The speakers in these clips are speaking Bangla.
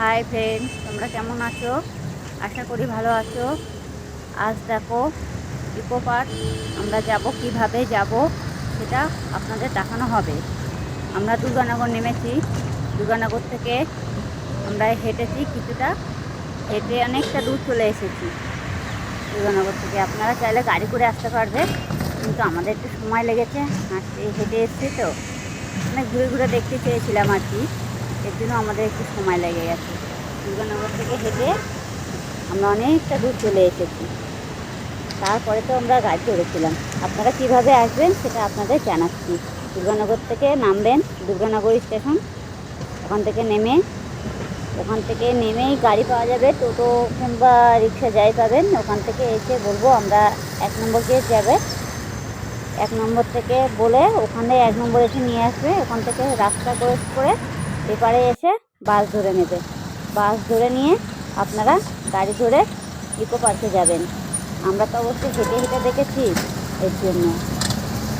হাই ফ্রেন্ড তোমরা কেমন আছো? আশা করি ভালো আছো। আজ দেখো ইকো পার্ক আমরা যাব, কীভাবে যাব সেটা আপনাদের দেখানো হবে। আমরা দুর্গানগর নেমেছি। দুর্গানগর থেকে আমরা হেঁটেছি কিছুটা। হেঁটে অনেকটা দূর চলে এসেছি। দুর্গানগর থেকে আপনারা চাইলে গাড়ি করে আসতে পারবে, কিন্তু আমাদের একটু সময় লেগেছে। হাঁটতে হেঁটে এসেছি তো। মানে ঘুরে ঘুরে দেখতে চেয়েছিলাম আর কি। এর জন্য আমাদের একটু সময় লেগে গেছে। দুর্গানগর থেকে হেঁটে আমরা অনেকটা দূর চলে এসেছি। তারপরে তো আমরা গাড়ি চড়েছিলাম আপনারা কীভাবে আসবেন সেটা আপনাদের জানাচ্ছি। দুর্গানগর থেকে নামবেন, দুর্গানগর স্টেশন। ওখান থেকে নেমে, ওখান থেকে নেমেই গাড়ি পাওয়া যাবে, টোটো কিংবা রিক্সা যাই পাবেন। ওখান থেকে এসে বলব আমরা এক নম্বর গিয়ে যাবে। এক নম্বর থেকে বলে ওখানে এক নম্বর এসে নিয়ে আসবে। ওখান থেকে রাস্তা করে করে এপারে এসে বাস ধরে নেবে। বাস ধরে নিয়ে আপনারা গাড়ি ধরে ইকো পার্কে যাবেন। আমরা তো অবশ্যই হেঁটে হেঁটে দেখেছি এর জন্য।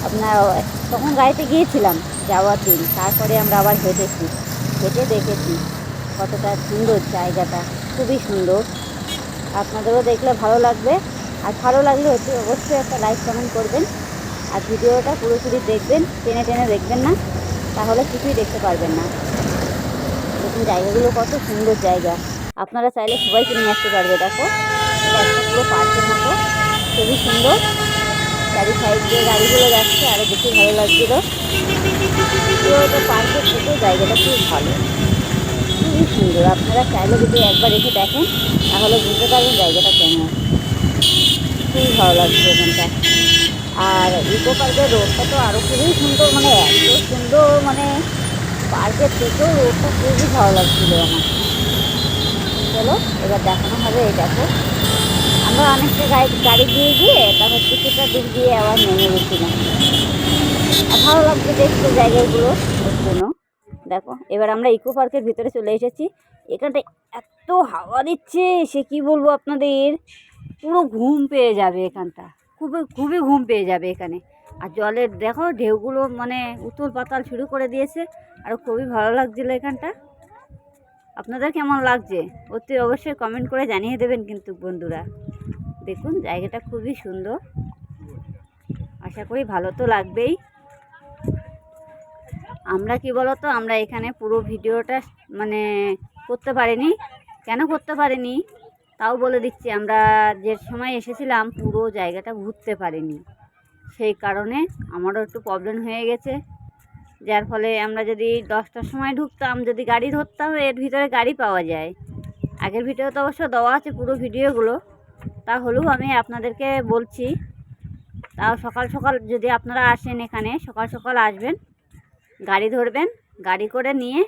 আপনার তখন গাড়িতে গিয়েছিলাম যাওয়ার দিন, তারপরে আমরা আবার হেঁটেছি। হেঁটে দেখেছি কতটা সুন্দর জায়গাটা, খুবই সুন্দর। আপনাদেরও দেখলে ভালো লাগবে। আর ভালো লাগলে হচ্ছে অবশ্যই একটা লাইক কমেন্ট করবেন। আর ভিডিওটা পুরোপুরি দেখবেন, টেনে টেনে দেখবেন না, তাহলে কিছুই দেখতে পারবেন না। দেখুন জায়গাগুলো কত সুন্দর জায়গা। আপনারা চাইলে সবাইকে নিয়ে আসতে পারবে, দেখো। একটা পুরো পার্কের মতো। খুবই সুন্দর। চারি সাইড দিয়ে গাড়িগুলো যাচ্ছে আরও বেশি ভালো লাগছিল। পুরো তো পার্কের থেকে জায়গাটা খুব ভালো। খুবই সুন্দর। আপনারা চাইলে যদি একবার এসে দেখেন, তাহলে বুঝতে পারবেন জায়গাটা কেমন। খুবই ভালো লাগছে এখানটা। আর ইকো পার্কের রোডটা তো আরও খুবই সুন্দর মানে এত সুন্দর মানে পার্কের থেকেও রোডটা খুবই ভালো লাগছিল আমার। চলো, এবার দেখানো হবে এই আমরা অনেকটা গাড়ি গাড়ি দিয়ে গিয়ে তারপর কিছুটা দিক দিয়ে আবার নেমে গেছিলাম। ভালো লাগছে দেখতে জায়গাগুলো ওর জন্য। দেখো, এবার আমরা ইকো পার্কের ভিতরে চলে এসেছি। এখানটা এত হাওয়া দিচ্ছে, সে কি বলব আপনাদের? পুরো ঘুম পেয়ে যাবে এখানটা। খুবই খুবই ঘুম পেয়ে যাবে এখানে। আর জলের, দেখো ঢেউগুলো মানে উতল পাতাল শুরু করে দিয়েছে। আর খুবই ভালো লাগছিল এখানটা। আপনাদের কেমন লাগছে? অতি অবশ্যই কমেন্ট করে জানিয়ে দেবেন কিন্তু বন্ধুরা। দেখুন, জায়গাটা খুবই সুন্দর। আশা করি ভালো তো লাগবেই। আমরা কি বলতো, আমরা এখানে পুরো ভিডিওটা মানে করতে পারিনি। কেন করতে পারিনি? তাও বলে দিচ্ছি, আমরা যে সময় এসেছিলাম পুরো জায়গাটা ঘুরতে পারিনি। সেই কারণে আমারও একটু প্রবলেম হয়ে গেছে। যার ফলে আমরা যদি দশটার সময় ঢুকতাম, যদি গাড়ি ধরতাম, এর ভিতরে গাড়ি পাওয়া যায়। আগের ভিডিও তো অবশ্য দেওয়া আছে পুরো ভিডিওগুলো। তাহলেও আমি আপনাদেরকে বলছি, তাও সকাল সকাল যদি আপনারা আসেন এখানে, সকাল সকাল আসবেন, গাড়ি ধরবেন, গাড়ি করে নিয়ে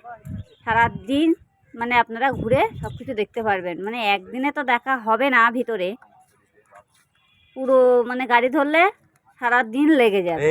সারা দিন মানে আপনারা ঘুরে সব কিছু দেখতে পারবেন। মানে একদিনে তো দেখা হবে না ভিতরে। পুরো মানে গাড়ি ধরলে সারা দিন লেগে যাবে।